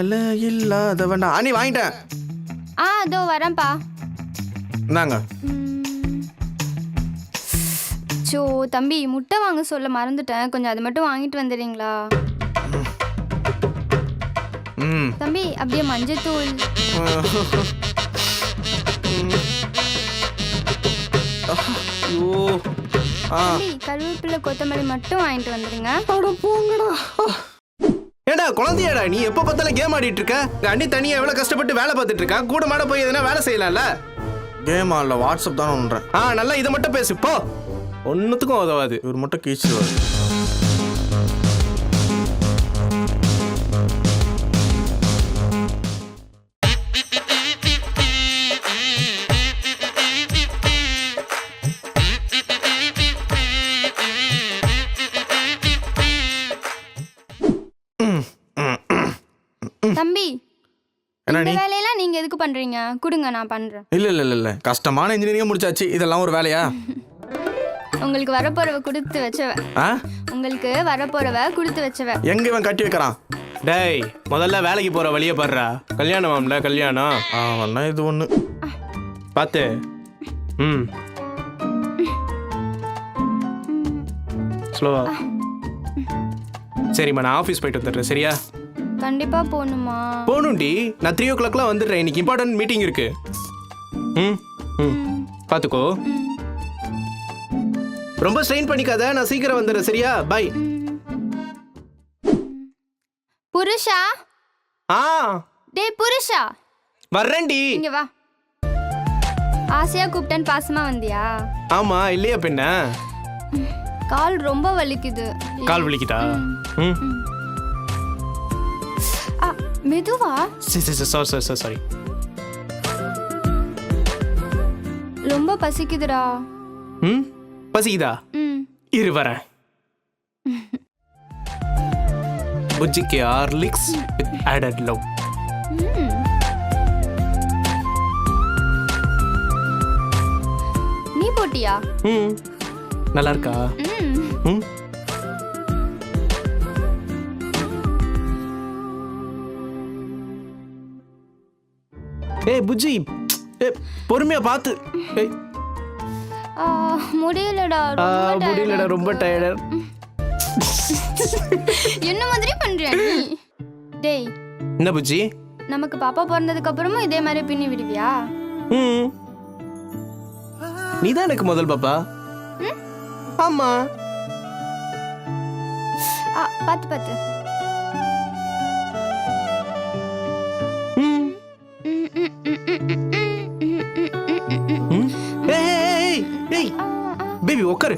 வேலை இல்லாதவன் அண்ணி வாங்கிட்டேன். ஆ அதோ வரேன்ப்பா. இந்தாங்க. ம். சோ தம்பி முட்டை வாங்க சொல்ல மறந்துட்டேன். கொஞ்சம் அது மட்டும் வாங்கிட்டு வந்துடுறீங்களா? தம்பி அப்படியே மஞ்சத்தூள். கருவேப்பிலை கொத்தமல்லி மட்டும் வாங்கிட்டு வந்துடுங்க. போங்கடா. ஏடா குழந்தையாடா நீ? எப்போ பார்த்தாலும் கேம் ஆடிட்டு இருக்க? உங்க அண்ணி தனியா எவ்வளவு கஷ்டப்பட்டு வேலை பார்த்துட்டு இருக்கா? கூட மாட போய் எதனா வேலை செய்யலாம்ல? கேம் ஆடல வாட்ஸ்அப் தானே ஒன்றேன் ஆ நல்லா இதை மட்டும் பேசு போ. ஒன்றுத்துக்கும் உதவாது. இவர் மட்டும் கீச்சிடுவார். தம்பி என்ன இந்த நீ வேலையெல்லாம் நீங்க எதுக்கு பண்றீங்க? கொடுங்க நான் பண்றேன். இல்ல இல்ல இல்ல இல்ல. கஷ்டமான இன்ஜினியரிங் முடிச்சாச்சு. இதெல்லாம் ஒரு வேலையா? உங்களுக்கு வரப்போறவ கொடுத்து வச்சவ. ஆ? உங்களுக்கு வரப்போறவ கொடுத்து வச்சவ. எங்க இவன் கட்டி வைக்கிறான்? டேய் முதல்ல வேலைக்கு போற வழியை பாடுறா. கல்யாணமாம்ல கல்யாணம்? அவன்னா இது ஒண்ணு. பார்த்து ம். ஸ்லோவா சரிம்மா நான் ஆஃபீஸ் போயிட்டு வந்துடுறேன் சரியா? கண்டிப்பா போகணுமா போகணும்டி. நான் த்ரீ ஓ கிளாக்லாம் வந்துடுறேன். இன்னைக்கு இம்பார்ட்டன்ட் மீட்டிங் இருக்கு. ம் ம். பார்த்துக்கோ ரொம்ப ஸ்ட்ரெயின் பண்ணிக்காத நான் சீக்கிரம் வந்துடுறேன் சரியா? பை புருஷா? ஆ. டேய் புருஷா. வர்றேன்டி. இங்க வா. ஆசையா கூப்பிட்டேன்னு பாசமா வந்தியா? ஆமா இல்லையா பின்ன கால் ரொம்ப வலிக்குது. கால் வலிக்குதா? மெதுவா? சரி சரி சாரி சாரி சாரி சாரி ரொம்ப பசிக்குதுடா. ம்? பசிக்குதா? ம். இரு வரேன். புஜ்ஜிக்கு ஹார்லிக்ஸ் வித் ஆடட் லவ். நீ போட்டியா? ம். நல்லா இருக்கா ம். ஏய் புஜ்ஜி. ஏய் பொறுமையா பார்த்து. ஏய். ஆ, முடியலடா. ஆ, ரொம்ப முடியலடா ரொம்ப இருக்கு. டயர்டா என்ன மாதிரி பண்றியா நீ? டேய். என்ன புஜ்ஜி? நமக்கு பாப்பா பிறந்ததுக்கு அப்புறமும் இதே மாதிரி பின்னி விடுவியா? ம். நீதான் எனக்கு முதல் பாப்பா? ஆமா. ஆ பாத்து பாத்து ஆ. உட்காரு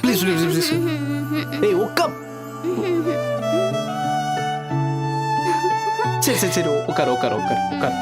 ப்ளீஸ் ப்ளீஸ் ப்ளீஸ் ஏய் உட்கா சரி சரி சரி உட்காரு உட்காரு உட்காரு உட்காரு